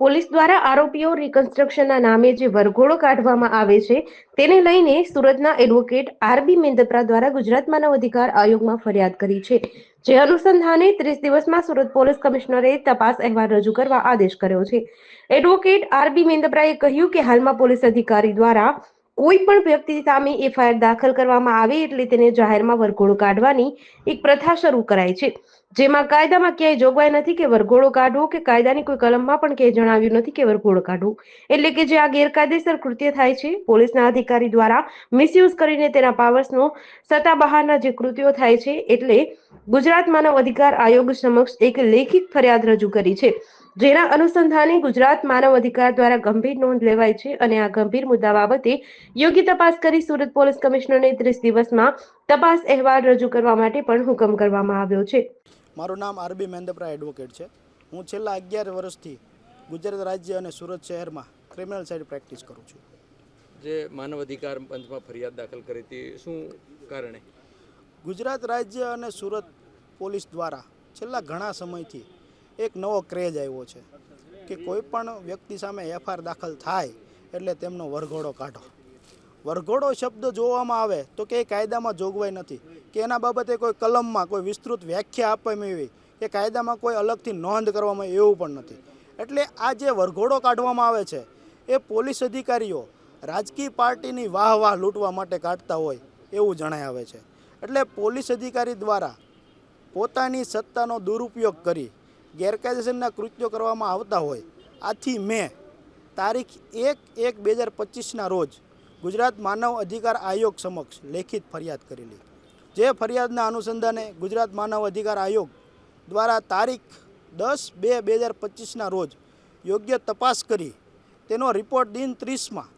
Police દ્વારા આરોપીઓ રિકન્સ્ટ્રક્શનના નામે જે વરઘોડો કાઢવામાં આવે છે, તેને લઈને સુરતના એડવોકેટ આરબી મેંદપરા દ્વારા ગુજરાત માનવ અધિકાર આયોગમાં ફરિયાદ કરી છે. જે અનુસંધાને ત્રીસ દિવસમાં સુરત પોલીસ કમિશનરે તપાસ અહેવાલ રજૂ કરવા આદેશ કર્યો છે. એડવોકેટ આરબી મેંદપરાએ કહ્યું કે હાલમાં પોલીસ અધિકારી દ્વારા કોઈ પણ વ્યક્તિ સામે એફઆઈઆર દાખલ કરવામાં આવે એટલે તેને જાહેરમાં વરઘોડો કાઢવાની એક પ્રથા શરૂ કરાય છે. જેમાં કાયદામાં ક્યાંય જોગવાઈ નથી કે વરઘોડો કાઢવો કે કાયદાની કોઈ કલમમાં પણ ક્યાંય જણાવ્યું નથી કે વરઘોડો કાઢવું. એટલે કે જે આ ગેરકાયદેસર કૃત્ય થાય છે, પોલીસના અધિકારી દ્વારા મિસયુઝ કરીને તેના પાવર્સનો સત્તા બહારના જે કૃત્યો થાય છે, એટલે ગુજરાત માનવ અધિકાર આયોગ સમક્ષ એક લેખિત ફરિયાદ રજૂ કરી છે. જેના અનુસંધાને ગુજરાત માનવ અધિકાર દ્વારા ગંભીર નોંધ લેવાય છે અને આ ગંભીર મુદ્દા બાબતે યોગ્ય તપાસ કરી સુરત પોલીસ કમિશનરને ત્રીસ દિવસમાં તપાસ અહેવાલ રજૂ કરવા માટે પણ હુકમ કરવામાં આવ્યો છે. મારું નામ આરબી મહેન્દ્રપ્રા એડવોકેટ છે. હું છેલ્લા અગિયાર વર્ષથી ગુજરાત રાજ્ય અને સુરત શહેરમાં ક્રિમિનલ સાઇડ પ્રેક્ટિસ કરું છું. જે માનવ અધિકાર પંચમાં ફરિયાદ દાખલ કરી હતી શું કારણે? ગુજરાત રાજ્ય અને સુરત પોલીસ દ્વારા છેલ્લા ઘણા સમયથી એક નવો ક્રેઝ આવ્યો છે કે કોઈ પણ વ્યક્તિ સામે એફઆઈઆર દાખલ થાય એટલે તેમનો વરઘોડો કાઢો. વરઘોડો શબ્દ જોવામાં આવે તો કે એ કાયદામાં જોગવાઈ નથી, કે એના બાબતે કોઈ કલમમાં કોઈ વિસ્તૃત વ્યાખ્યા આપવામાં આવી, કે કાયદામાં કોઈ અલગથી નોંધ કરવામાં એવું પણ નથી. એટલે આ જે વરઘોડો કાઢવામાં આવે છે, એ પોલીસ અધિકારીઓ રાજકીય પાર્ટીની વાહ વાહ લૂંટવા માટે કાઢતા હોય એવું જણાય આવે છે. એટલે પોલીસ અધિકારી દ્વારા પોતાની સત્તાનો દુરુપયોગ કરી ગેરકાયદેસરના કૃત્યો કરવામાં આવતા હોય. આથી મેં તારીખ એક એક બે હજાર પચીસના રોજ ગુજરાત માનવ અધિકાર આયોગ સમક્ષ લેખિત ફરિયાદ કરેલી જે ફરિયાદના અનુસંધાને ગુજરાત માનવ અધિકાર આયોગ દ્વારા તારીખ દસ બે બે હજાર પચીસના રોજ યોગ્ય તપાસ કરી તેનો રિપોર્ટ દિન ત્રીસમાં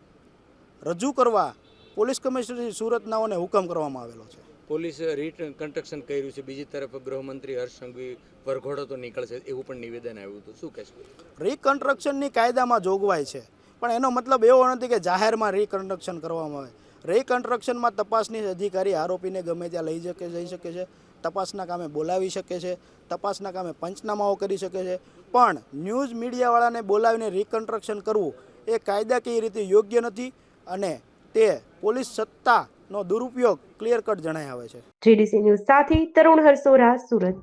રજૂ કરવા પોલીસ કમિશનર સુરતનાઓને હુકમ કરવામાં આવેલો છે. પોલીસ રીકન્સ્ટ્રક્શન કર્યું છે. બીજી તરફ ગૃહમંત્રી હર્ષ સંઘવી વરઘોડો તો નીકળશે એવું પણ નિવેદન આવ્યું હતું. શું કહેશો? રીકન્સ્ટ્રક્શનની કાયદામાં જોગવાઈ છે. પણ એનો મતલબ એવો નથી કે જાહેરમાં રીકન્સ્ટ્રક્શન કરવામાં આવે. રીકન્સ્ટ્રક્શનમાં તપાસની અધિકારી આરોપીને ગમે ત્યાં લઈ શકે, જઈ શકે છે. તપાસના કામે બોલાવી શકે છે. તપાસના કામે પંચનામાઓ કરી શકે છે. પણ ન્યૂઝ મીડિયાવાળાને બોલાવીને રીકન્સ્ટ્રક્શન કરવું એ કાયદાકીય રીતે યોગ્ય નથી અને તે પોલીસ સત્તાનો દુરુપયોગ ક્લિયર કટ જણાય આવે છે. જીડીસી ન્યૂઝ સાથે તરુણ હરસોરા સુરત.